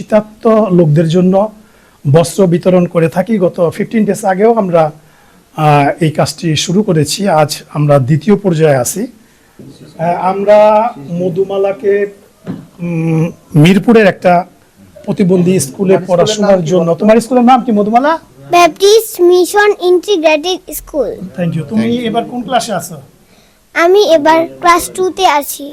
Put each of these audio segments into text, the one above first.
শীতার্ত লোকদের জন্য বস্ত্র বিতরণ করে থাকি। গত ফিফটিন ডেজ আগেও আমরা এই কাজটি শুরু করেছি। আজ আমরা দ্বিতীয় পর্যায়ে আছি। আমরা মধুমালাকে মিরপুরের একটা প্রতিবন্ধী স্কুলে পড়াশোনার জন্য তোমার স্কুলের নাম কি Madhumala? Baptist mission integrated school thank you তুমি এবার কোন ক্লাসে আছো? আমি এবার ক্লাস টুতে আছি।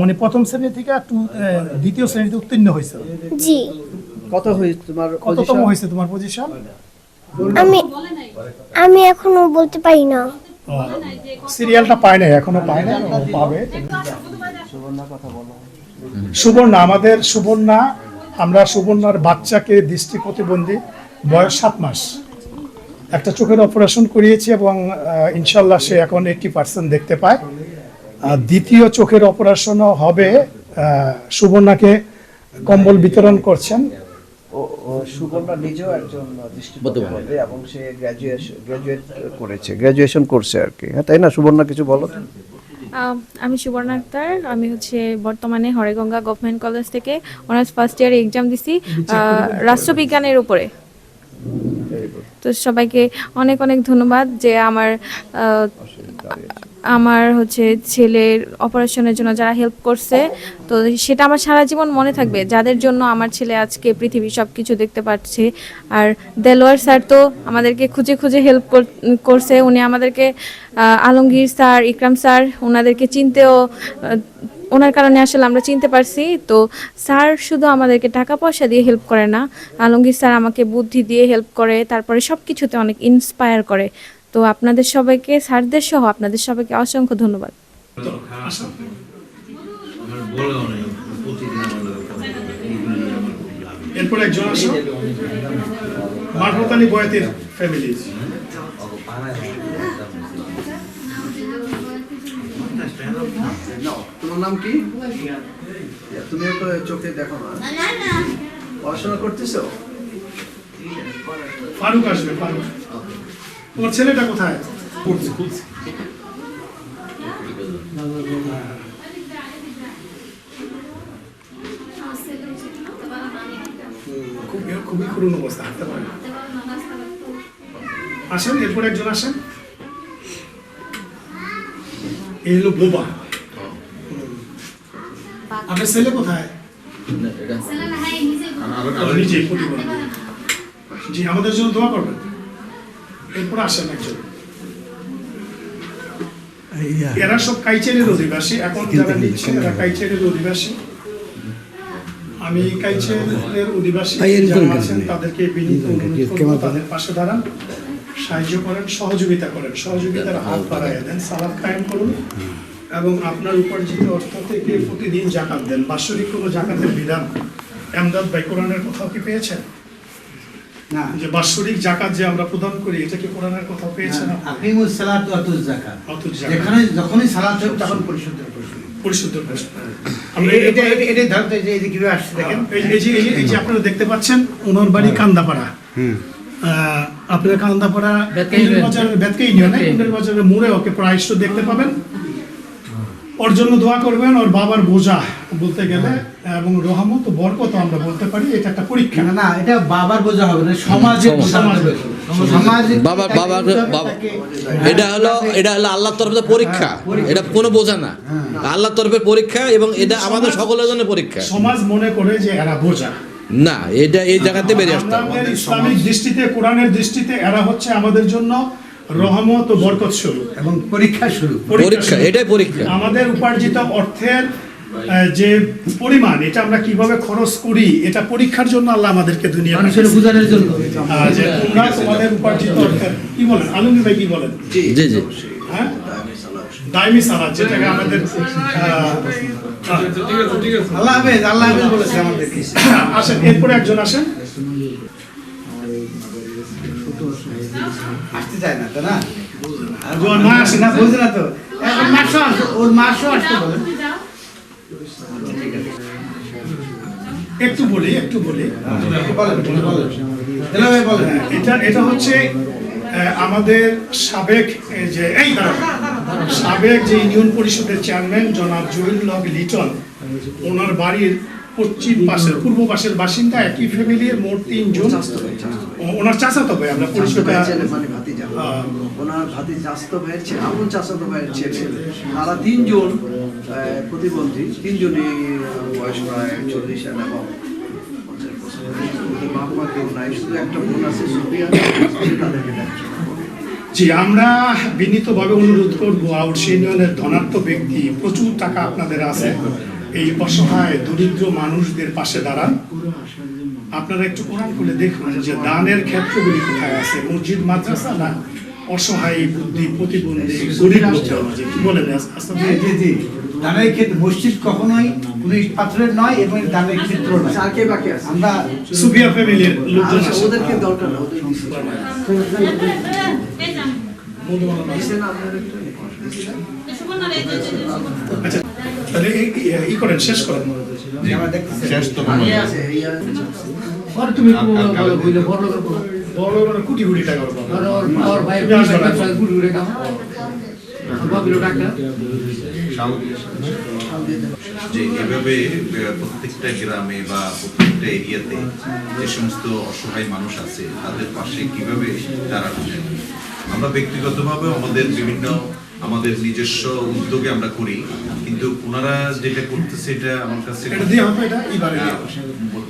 মানে প্রথম শ্রেণি থেকে টু দ্বিতীয় শ্রেণীতে উত্তীর্ণ হয়েছে। জি। কত হয়েছে তোমার কততম হয়েছে তোমার পজিশন আমি আমি এখনও বলতে পারি না। সিরিয়ালটা পায় নাই এখনও পায় নাই ও পাবে। সুবর্ণা আমাদের সুবর্ণা আমরা সুবর্ণার বাচ্চাকে দৃষ্টি প্রতিবন্ধী বয়স সাত মাস। একটা চোখের অপারেশন করিয়েছি এবং ইনশাল্লাহ সে এখন এইটটি পার্সেন্ট দেখতে পায়। দ্বিতীয় চোখের অপারেশনও হবে সুবর্ণাকে কম্বল বিতরণ করছেন। ও ও সুবর্ণা নিজেও একজন এবং সে গ্র্যাজুয়েশন গ্র্যাজুয়েট করেছে গ্র্যাজুয়েশন করছে আর কি। হ্যাঁ তাই না সুবর্ণা কিছু বলো আমি সুবর্ণা আক্তার আমি হচ্ছে বর্তমানে হরেগঙ্গা গভর্নমেন্ট কলেজ থেকে অনার্স ফার্স্ট ইয়ারে এক্সাম দিছি রাষ্ট্রবিজ্ঞানের উপরে। তো সবাইকে অনেক অনেক ধন্যবাদ যে আমার আহ, আমার হচ্ছে ছেলের অপারেশনের জন্য যারা হেল্প করছে, তো সেটা আমার সারা জীবন মনে থাকবে। যাদের জন্য আমার ছেলে আজকে পৃথিবীর সব কিছু দেখতে পাচ্ছে। আর দেলোয়ার স্যার তো আমাদেরকে খুঁজে খুঁজে হেল্প করছে। উনি আমাদেরকে আলমগীর স্যার, ইকরাম স্যার ওনাদেরকে চিনতেও ওনার কারণে আসলে আমরা চিনতে পারছি। তো স্যার শুধু আমাদেরকে টাকা পয়সা দিয়ে হেল্প করে না, আলমগীর স্যার আমাকে বুদ্ধি দিয়ে হেল্প করে, তারপরে সব কিছুতে অনেক ইন্সপায়ার করে। তো আপনাদের সবাইকে স্যারদের সহ আপনাদের সবাইকে অসংখ্য ধন্যবাদ। আমার বলে অনেক প্রতিদিন আমাদের এইগুলি আমার খুব লাগে এরপর একজন আসো। মারফত বয়াতির ফ্যামিলি তোমার নাম কি? তুমিও তো চোখে দেখো না। পড়াশোনা করতেছো? ফারুক আসবে ফারুক। তোমার ছেলেটা কোথায়? পড়ছে খুলছে। খুবই খুবই করুণ অবস্থা হাঁটতে পারে। আসেন এরপর একজন আসেন। এই হলো বোবা। হুম। আপনার ছেলে কোথায়? প্রতিবন্ধী। জি আমাদের জন্য দোয়া করবেন। এরপর আসেন একজন। এরা সব কাইচেরের অধিবাসী। এখন যারা নিচ্ছে এরা কাইচেরের অধিবাসী। আমি কাইচেরের অধিবাসী যারা আছেন তাদেরকে বিনীত অনুরোধ করব তাদের পাশে দাঁড়ান সাহায্য করেন সহযোগিতা করেন। সহযোগিতার হাত বাড়াইয়া দেন সালাদ কায়েম করুন এবং আপনার উপার্জিত অর্থ থেকে প্রতিদিন জাকাত দেন। বাৎসরিক কোনো জাকাতের বিধান। এমদাদ বাই কোরআনের কোথাও কি পেয়েছেন? যে বাৎসরিক জাকাত যে আমরা প্রদান করি এটা কি কোরআনের কোথাও পেয়েছেন আকিমুস সালাত ওয়া আতুজ অতুল জাকাত যেখানে যখনই সালাত হবে তখন পরিশুদ্ধের প্রশ্ন। পরিশুদ্ধ প্রশ্ন। আমরা এটা এটা ধরতে যে এই যে কীভাবে আসছে দেখেন। এই এই যে এই যে- আপনারা দেখতে পাচ্ছেন ওনার বাড়ি কান্দাপাড়া। আহ, আপনারা কান্দাপাড়া কুন্ডের বাজারের বেতকে ইউনিয়নে বাজারের মোড়ে ওকে প্রায়শ দেখতে পাবেন। ওর জন্য দোয়া করবেন ওর বাবার বোঝা বলতে গেলে এবং রহমত বরকত আমরা বলতে পারি এটা একটা পরীক্ষা। না না এটা বাবার বোঝা হবে না সমাজের বোঝা বাবা বাবা বাবা এটা হলো এটা হলো আল্লাহর তরফে পরীক্ষা। এটা কোনো বোঝা না। আল্লাহর তরফে পরীক্ষা এবং এটা আমাদের সকলের জন্য পরীক্ষা। সমাজ মনে করে যে এরা বোঝা। না এটা এই জায়গাতে বেরিয়ে আসতে ইসলামিক দৃষ্টিতে কোরআনের দৃষ্টিতে এরা হচ্ছে আমাদের জন্য রহমত ও বরকত স্বরূপ। এবং পরীক্ষা শুরু পরীক্ষা এটাই পরীক্ষা। আমাদের উপার্জিত অর্থের যে পরিমাণ এটা আমরা কীভাবে খরচ করি এটা পরীক্ষার জন্য আল্লাহ আমাদেরকে দুনিয়া মানুষের বুঝানোর জন্য। যে তোমরা তোমাদের উপার্জিত অর্থের কি বলেন? আলমগীর ভাই কি বলেন? জি জি হ্যাঁ? দাইমি সালাদ যেটাকে আমাদের আল্লাহ হাফেজ আল্লাহ হাফেজ বলেছে আমাদেরকে। আসেন এরপরে একজন আসেন। আসতে চায় না তো না? ওর মা আসে না বুঝে না তো। এখন মাসও আসতো ওর মাসও আসতে বলে। একটু বলি একটু বলি। ভাই বলেন এটা এটা হচ্ছে আমাদের সাবেক যে এই সাবেক যে ইউনিয়ন পরিষদের চেয়ারম্যান জনাব জহিরুল হক লিটন ওনার বাড়ির পশ্চিম পাশের পূর্ব পাশের বাসিন্দা একই ফ্যামিলির মোট তিনজন। ওনার চাচাতো ভাই আমরা ছেলে মানে ভাতিজা। ওনার ভাতি চাস্ত ভাইয়ের ছেলে চাচাতো ভাইয়ের ছেলে। তারা তিনজন প্রতিবন্ধী। তিনজনই বয়স প্রায় চল্লিশ এবং পঞ্চাশ বছর। ওদের বাবা কেউ নাই শুধু একটা বোন আছে সুফিয়া তাদেরকে দেখাশোনা জি আমরা বিনীতভাবে অনুরোধ করব আউটসি ইউনিয়নের ধনাত্ম ব্যক্তি প্রচুর টাকা আপনাদের আছে। এই অসহায় দরিদ্র মানুষদের পাশে দাঁড়ান। আপনারা একটু কোরআন খুলে দেখুন যে দানের ক্ষেত্রগুলি কোথায় আছে? মসজিদ মাদ্রাসা না অসহায় বুদ্ধি প্রতিবন্ধী গরিব লোকজন? কি বলেন? আস্তে জি, জি। দানের ক্ষেত্রে মসজিদ কখনোই কোনো ইট পাথরের নয় এবং দানের ক্ষেত্র নয়। আর কে বাকি আছে। আমরা সুফিয়া ফ্যামিলির লোকজন আচ্ছা, ওদেরকে দরকার না ওদের আচ্ছা তাহলে ই করেন শেষ করেন। শেষ তো আর- তুমি বলো বড় বড় কোটি কোটি টাকা। যে এভাবে প্রত্যেকটা গ্রামে বা প্রত্যেকটা এরিয়াতে যে সমস্ত অসহায় মানুষ আছে তাদের পাশে কীভাবে তারা আমরা ব্যক্তিগতভাবে আমাদের বিভিন্ন আমাদের নিজস্ব উদ্যোগে আমরা করি কিন্তু ওনারা যেটা করতেছে এটা আমার কাছে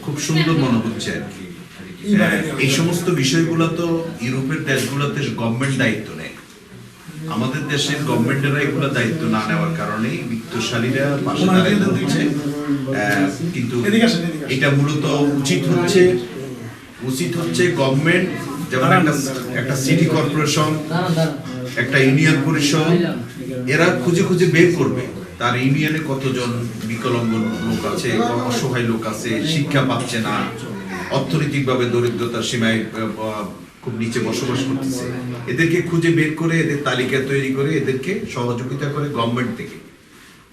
খুব সুন্দর মনে হচ্ছে আর কি। এই সমস্ত বিষয়গুলো তো ইউরোপের দেশগুলোতে গভর্নমেন্ট দায়িত্ব নেয় আমাদের দেশের গভর্নমেন্টেরা এগুলো দায়িত্ব না নেওয়ার কারণে বিত্তশালীরা পাশে দিয়ে হচ্ছে কিন্তু। এটা মূলত উচিত হচ্ছে উচিত হচ্ছে গভর্নমেন্ট যেমন একটা একটা সিটি কর্পোরেশন। একটা ইউনিয়ন পরিষদ এরা খুঁজে খুঁজে বের করবে। তার ইউনিয়নে কতজন বিকলাঙ্গ লোক আছে অসহায় লোক আছে শিক্ষা পাচ্ছে না অর্থনৈতিকভাবে দরিদ্রতার সীমায় খুব নিচে বসবাস করতেছে। এদেরকে খুঁজে বের করে এদের তালিকা তৈরি করে এদেরকে সহযোগিতা করে গভর্নমেন্ট থেকে।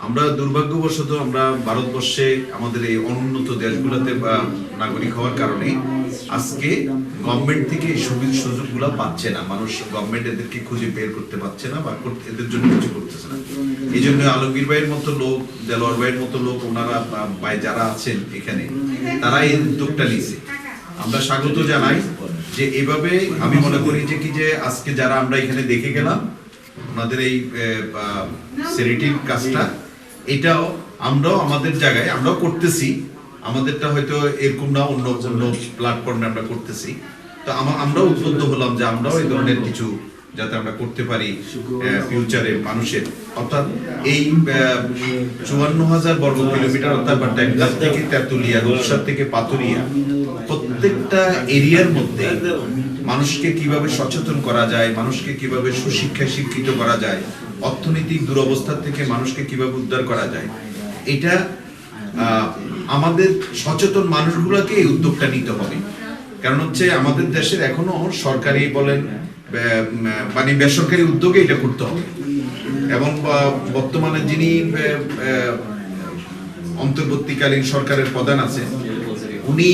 আমরা দুর্ভাগ্যবশত আমরা ভারতবর্ষে আমাদের এই অনুন্নত দেশগুলোতে, বা নাগরিক হওয়ার কারণে আজকে গভর্নমেন্ট থেকে এই সুবিধা সুযোগগুলো পাচ্ছে না। মানুষ গভর্নমেন্ট এদেরকে খুঁজে বের করতে পারছে না বা এদের জন্য কিছু করতেছে না। এই জন্য আলমগীর ভাইয়ের মতো লোক, দেলোয়ার ভাইয়ের মতো লোক, ওনারা ভাই যারা আছেন এখানে, তারা এই উদ্যোগটা নিছে আমরা স্বাগত জানাই যে এভাবে আমি মনে করি যে কি যে আজকে যারা আমরা এখানে দেখে গেলাম, ওনাদের এই সেরিটিভ কাজটা এটাও আমরাও আমাদের জায়গায়, আমরাও করতেছি। আমাদেরটা হয়তো এরকম না, অন্য অন্য প্ল্যাটফর্মে আমরা করতেছি। তো আমা- আমরাও উদ্বুদ্ধ হলাম যে আমরাও এই ধরনের কিছু যাতে আমরা করতে পারি ফিউচারে মানুষের। অর্থাৎ এই চুয়ান্ন হাজার বর্গ কিলোমিটার, অর্থাৎ ট্যাঙ্গাস থেকে তেঁতুলিয়া রূপসা থেকে পাতুরিয়া প্রত্যেকটা এরিয়ার মধ্যে মানুষকে কীভাবে সচেতন করা যায়, মানুষকে কীভাবে সুশিক্ষায় শিক্ষিত করা যায় অর্থনৈতিক দুরবস্থা থেকে মানুষকে কীভাবে উদ্ধার করা যায়? এটা আমাদের সচেতন মানুষগুলোকে এই উদ্যোগটা নিতে হবে। কারণ হচ্ছে আমাদের দেশের এখনও সরকারি বলেন মানে বেসরকারি উদ্যোগে এটা করতে হবে। এবং বর্তমানে যিনি অন্তর্বর্তীকালীন সরকারের প্রধান আছে উনি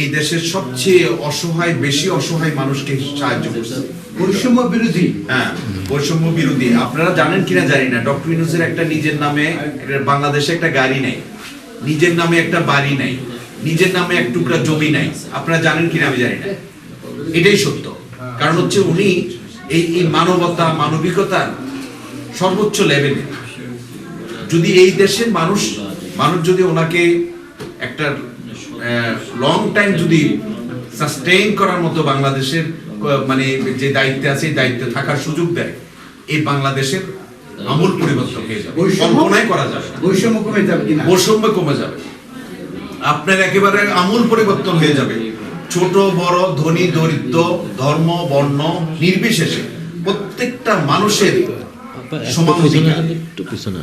এই দেশের সবচেয়ে অসহায় বেশি অসহায় মানুষকে সাহায্য করছে বৈষম্য বিরোধী। হ্যাঁ। বৈষম্য বিরোধী। আপনারা জানেন কিনা জানি না, ডক্টর ইউনুসের একটা নিজের নামে বাংলাদেশে একটা গাড়ি নেই। নিজের নামে একটা বাড়ি নেই। নিজের নামে এক টুকরা জমি নাই। আপনারা জানেন কিনা আমি জানি না। এটাই সত্য। কারণ হচ্ছে উনি এই এই মানবতা মানবিকতার সর্বোচ্চ লেভেলে যদি এই দেশের মানুষ মানুষ যদি ওনাকে একটা লং টাইম যদি সাস্টেইন করার মতো বাংলাদেশের মানে যে দায়িত্বে আছে দায়িত্বে থাকার সুযোগ দেয়। এই বাংলাদেশের আমূল পরিবর্তন হয়ে যাবে। কল্পনাই করা যাবে। বৈষম্য কমে যাবে বৈষম্য কমে যাবে। আপনার একেবারে আমূল পরিবর্তন হয়ে যাবে। ছোট বড় ধনী দরিদ্র ধর্ম বর্ণ নির্বিশেষে প্রত্যেকটা মানুষের সমান অধিকার।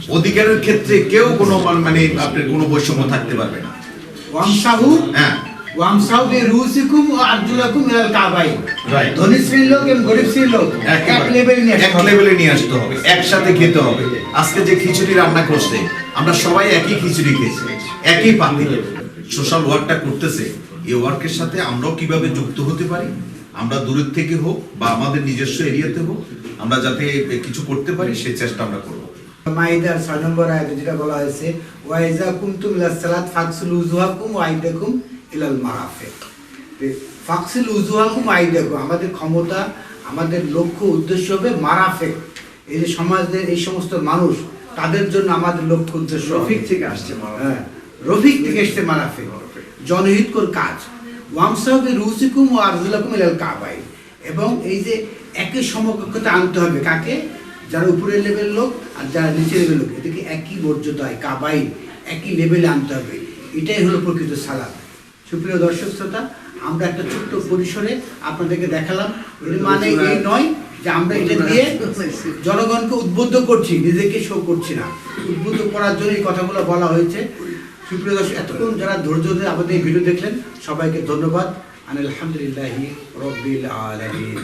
অধিকারের ক্ষেত্রে কেউ কোনো মান- আপনার কোনো বৈষম্য থাকতে পারবে না। ওয়ামসাহু হ্যাঁ ওয়ামসাহু বিরুসিকুম ওয়া আরজুলাকুম ইলাল Right. ধনী শ্রেণির লোক এবং গরিব শ্রেণির লোক এক। লেভেলে নিয়ে এক লেভেলে নিয়ে আসতে হবে একসাথে খেতে হবে। আজকে যে খিচুড়ি রান্না করছে আমরা সবাই একই খিচুড়ি খেয়েছি একই পাতি। সোশ্যাল ওয়ার্কটা করতেছে এই ওয়ার্কের সাথে আমরাও কীভাবে যুক্ত হতে পারি? আমরা দূরের থেকে হোক বা আমাদের নিজস্ব এরিয়াতে হোক আমরা যাতে কিছু করতে পারি সেই চেষ্টা আমরা করব। মাইদার ছয় নম্বর আয়াতে যেটা বলা হয়েছে ওয়াইজা কুমতুম ইলাস সালাত ফাকসুল উজুহাকুম ওয়া আইদাকুম ইলাল মারাফিক ফাকসিল উজুহাকুম আইদাকুম আমাদের ক্ষমতা আমাদের লক্ষ্য উদ্দেশ্য হবে মারাফেক এই যে সমাজের এই সমস্ত মানুষ তাদের জন্য আমাদের লক্ষ্য উদ্দেশ্য রফিক থেকে আসছে হ্যাঁ রফিক থেকে এসছে মারাফিক জনহিতকর কাজ। ওয়ামসাহবে রুসিকুম ও আরজুলাকুম ইলাল কাবাই। এবং এই যে একই সমকক্ষতা আনতে হবে কাকে? যারা উপরের লেভেল লোক আর যারা নিচের লেভেল লোক। এদেরকে একই মর্যাদায় কাবাই একই লেভেলে আনতে হবে। এটাই হলো প্রকৃত সালাদ সুপ্রিয় দর্শক শ্রোতা আমরা একটা ছোট্ট পরিসরে আপনাদেরকে দেখালাম। মানে এই নয় যে আমরা এটা দিয়ে জনগণকে উদ্বুদ্ধ করছি নিজেকে শো করছি না। উদ্বুদ্ধ করার জন্য এই কথাগুলো বলা হয়েছে। সুপ্রিয় দর্শক এতক্ষণ যারা ধৈর্য ধরে আমাদের এই ভিডিও দেখলেন সবাইকে ধন্যবাদ। আনিল আলহামদুলিল্লাহি রব্বিল আলামিন।